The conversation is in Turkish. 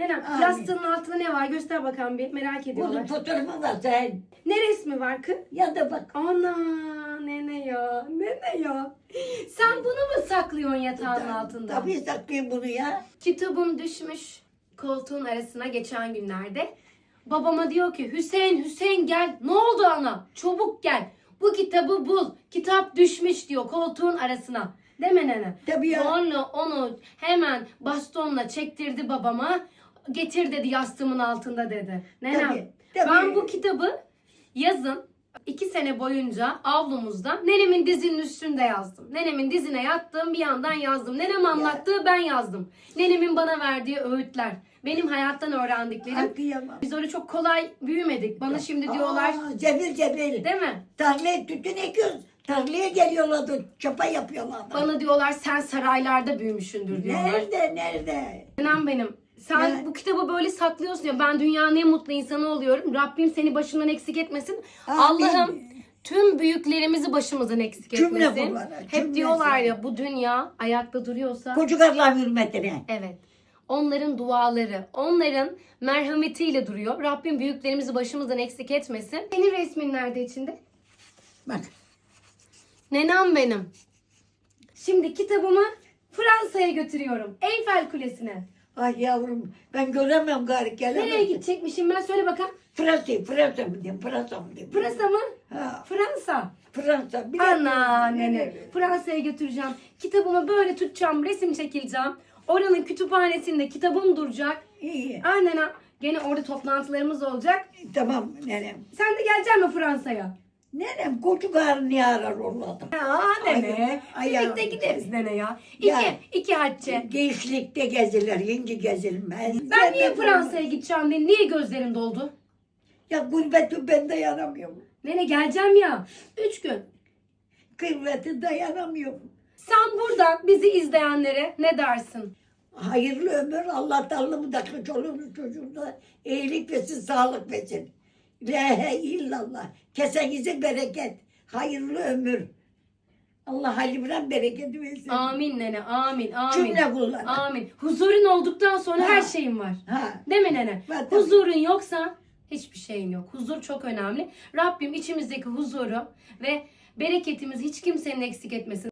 Nenem Amin. yastığının altında ne var? Göster bakalım bir merak ediyorlar. Bunun fotoğrafı var sen. Ne resmi var kız? Ya da bak. Ana nene ya nene ya. Sen bunu mu saklıyorsun yatağın altında? Tabii saklayayım bunu ya. Kitabım düşmüş koltuğun arasına geçen günlerde. Babama diyor ki Hüseyin Hüseyin gel. Ne oldu ana? Çabuk gel. Bu kitabı bul. Kitap düşmüş diyor koltuğun arasına. Mi nene? Tabii ya. Sonra onu hemen bastonla çektirdi babama. Getir dedi yastığımın altında dedi. Nenem Tabii, tabii. ben bu kitabı yazın iki sene boyunca avlumuzda nenemin dizinin üstünde yazdım. Nenemin dizine yattığım bir yandan yazdım. Nenem anlattığı ben yazdım. Nenemin bana verdiği öğütler. Benim hayattan öğrendiklerim. Ay kıyamam. Biz öyle çok kolay büyümedik. Bana şimdi diyorlar Aa, cebil cebil. değil mi? Tarlaya tütün ekiyoruz. Tarlaya geliyorlardı. Çapa yapıyorlardı. Bana diyorlar sen saraylarda büyümüşsündür diyorlar. Nerede nerede? Nenem benim. Sen Ne? bu kitabı böyle saklıyorsun ya ben dünyanın en mutlu insanı oluyorum. Rabbim seni başından eksik etmesin. Allah'ım tüm büyüklerimizi başımızdan eksik Cümle etmesin. bunlara, Hep diyorlar ya bu dünya ayakta duruyorsa Çocuklarla hürmetine. evet. Onların duaları, onların merhametiyle duruyor. Rabbim büyüklerimizi başımızdan eksik etmesin. Senin resmin nerede içinde? Bak. Nenem benim. Şimdi kitabımı Fransa'ya götürüyorum. Eyfel Kulesi'ne. Ay yavrum ben göremem gari gelemem. Nereye gidecekmişim ben söyle bakalım. Fransa, Fransa mı diyeyim, Fransa mı diyeyim? Fransa mı? Ha, Fransa. Fransa. Bir Ana nene. Fransa'ya götüreceğim. Kitabımı böyle tutacağım, resim çekileceğim. Oranın kütüphanesinde kitabım duracak. İyi. Annene gene orada toplantılarımız olacak. Tamam nenem. Sen de geleceksin mi Fransa'ya? Nenem koçu karnı arar oralarda. Aa nene. Ay, Birlikte gideriz nene ya. İki, Ya. iki hacce. Gençlikte gezilir, yenge gezilmez. Ben niye Fransa'ya gideceğim diye niye gözlerin doldu? Ya gurbeti ben dayanamıyorum. Nene geleceğim ya. Üç gün. Kıymeti dayanamıyorum. Sen buradan bizi izleyenlere ne dersin? Hayırlı ömür Allah Teala'mı çoluğunu çocuğuna iyilik versin, sağlık versin. La ilahe illallah. Kesenize bereket. Hayırlı ömür. Allah halimden bereket versin. Amin nene, amin, amin. Cümle bunlar. Amin. Huzurun olduktan sonra Ha. her şeyin var. Ha. Değil mi nene? Var tabii. Huzurun yoksa hiçbir şeyin yok. Huzur çok önemli. Rabbim içimizdeki huzuru ve bereketimizi hiç kimsenin eksik etmesin.